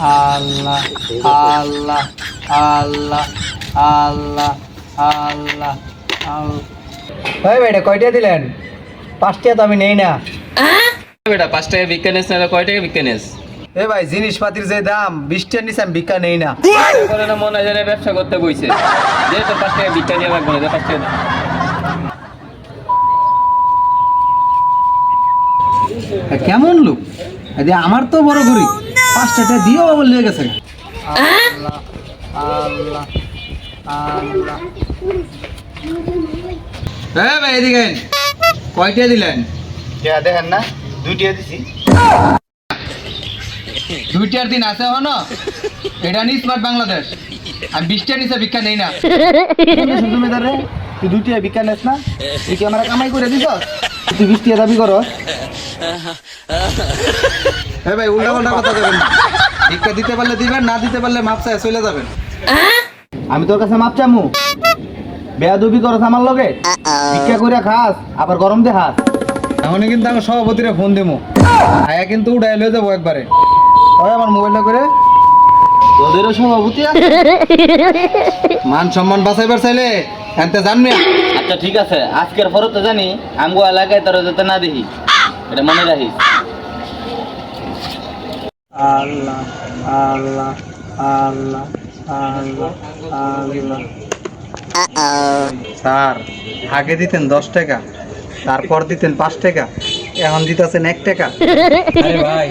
আল্লাহ আল্লাহ আল্লাহ আল্লাহ আল্লাহ আল্লাহ। ভাই বেটা কয়টা দিলেন? পাঁচটা তো আমি নেই না। বেটা পাঁচ টাকা বিজ্ঞানেস না কয় টাকা বিজ্ঞানেস এ ভাই জিনিসপাতির যে দাম বিশটার নিচে আমি ভিক্ষা নেই না। করে না মনে যেন ব্যবসা করতে বইছে। যে তো পাঁচ টাকা বিজ্ঞান নিয়ে লাগবে না পাঁচ টাকা। কেমন লোক? আমার তো বড় ঘড়ি। পাঁচটা টাকা দিয়েও আবার লেগে গেছে। হ্যাঁ ভাই এদিকে কয়টা দিলেন? দেখেন না দুইটা দিছি। দুইটার দিন আছে হনো এটা নি স্মার্ট বাংলাদেশ। আমি বিশটার নিচে ভিক্ষা নেই না। জমিদার রে তুই দুইটা বিজ্ঞান নেস না? তুই কি আমরা কামাই করে দিছ তুই বিশ টাকা দাবি করস? হ্যাঁ ভাই উল্টা পাল্টা কথা দেবেন না দিতে পারলে দিবেন, না দিতে পারলে মাপ চাই চলে যাবেন। আমি তোর কাছে মাপ চামু। বেয়াদবি করস আমার লগে। ভিক্ষা করে খাস, আবার গরম দে হাস এখনই কিন্তু আমার সভাপতিরে ফোন দেবো আয়া কিন্তু উড়াই লয়ে যাব একবারে। ওই আমার মোবাইলটা করে। তোদেরও সভাপতি? মান সম্মান বাঁচাইবার চাইলে এনতে জানবি আচ্ছা ঠিক আছে। আজকের পরে তো জানি, আমগো এলাকায় তোরা যাতে না দেখি এটা মনে রাখিস। আল্লাহ আল্লাহ আল্লাহ আল্লাহ আল্লাহ। স্যার আগে দিতেন দশ টাকা তারপর দিতেন পাঁচ টাকা এখন দিতেছেন এক টাকা। আরে ভাই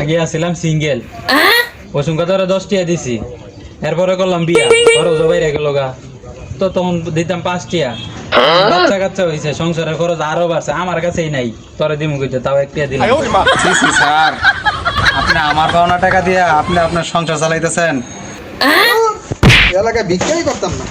আগে আসছিলাম সিঙ্গেল দশ টিয়া দিছি এরপরে করলাম বিয়া খরচ গেল গা। তো তখন দিতাম পাঁচ টিয়া। বাচ্চা কাচ্চা হয়েছে সংসারের খরচ আরও বাড়ছে আমার কাছেই নাই তোরা দিমু কইতে তাও এক টিয়া দিলাম। স্যার। আপনি আমার পাওনা টাকা দিয়ে আপনি আপনার সংসার চালাইতেছেন? এলাকায় বিক্রি করতাম না।